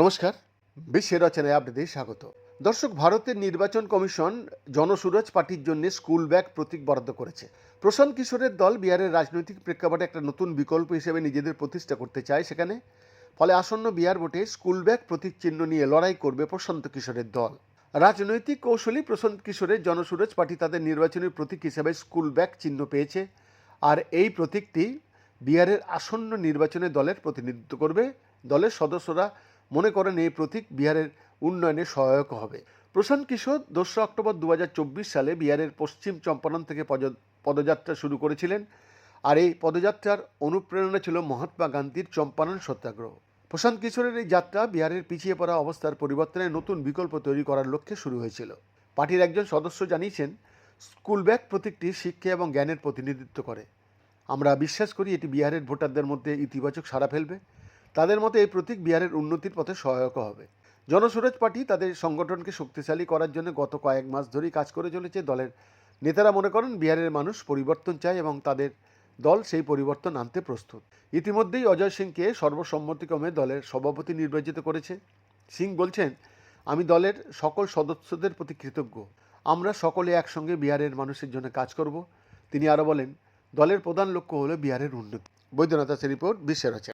নমস্কার, বিশ্বের রচনায় আপনাদের স্বাগত। দর্শক, ভারতের নির্বাচন কমিশন জনসুরজ পার্টির জন্য স্কুল ব্যাগ প্রতীক বরাদ্দ করেছে। প্রশান্ত কিশোরের দল বিহারের রাজনৈতিক প্রেক্ষাপটে একটা নতুন বিকল্প হিসেবে নিজেদের প্রতিষ্ঠা করতে চায় সেখানে। ফলে আসন্ন বিহার ভোটে স্কুল ব্যাগ প্রতীক চিহ্ন নিয়ে লড়াই করবে প্রশান্ত কিশোরের দল। রাজনৈতিক কৌশলী প্রশান্ত কিশোরের জনসুরজ পার্টি তাদের নির্বাচনী প্রতীক হিসেবে স্কুল ব্যাগ চিহ্ন পেয়েছে। আর এই প্রতীকটি বিহারের আসন্ন নির্বাচনে দলের প্রতিনিধিত্ব করবে। দলের সদস্যরা মনে করেন এই প্রতীক বিহারের উন্নয়নে সহায়ক হবে। প্রশান্ত কিশোর দোসরা অক্টোবর দু হাজার চব্বিশ সালে বিহারের পশ্চিম চম্পারণ থেকে পদ- পদযাত্রা শুরু করেছিলেন আর এই পদযাত্রার অনুপ্রেরণা ছিল মহাত্মা গান্ধীর চম্পারণ সত্যাগ্রহ। প্রশান্ত কিশোরের এই যাত্রা বিহারের পিছিয়ে পড়া অবস্থার পরিবর্তনে নতুন বিকল্প তৈরি করার লক্ষ্যে শুরু হয়েছিল। পার্টির একজন সদস্য জানিয়েছেন স্কুল ব্যাগ প্রতীকটি শিক্ষা এবং জ্ঞানের প্রতিনিধিত্ব করে। আমরা বিশ্বাস করি এটি বিহারের ভোটারদের মধ্যে ইতিবাচক সাড়া ফেলবে। তাদের মতে এই প্রতীক বিহারের উন্নতির পথে সহায়ক হবে। জনসুরজ পার্টি তাদের সংগঠনকে শক্তিশালী করার জন্য গত কয়েক মাস ধরেই কাজ করে চলেছে। দলের নেতারা মনে করেন বিহারের মানুষ পরিবর্তন চায় এবং তাদের দল সেই পরিবর্তন আনতে প্রস্তুত। ইতিমধ্যেই অজয় সিংকে সর্বসম্মতিক্রমে দলের সভাপতি নির্বাচিত করেছে। সিং বলছেন, আমি দলের সকল সদস্যদের প্রতি কৃতজ্ঞ। আমরা সকলে একসঙ্গে বিহারের মানুষের জন্য কাজ করব। তিনি আরও বলেন, দলের প্রধান লক্ষ্য হলো বিহারের উন্নতি। বৈদ্যনাথ রিপোর্ট বিশ্বের রচনা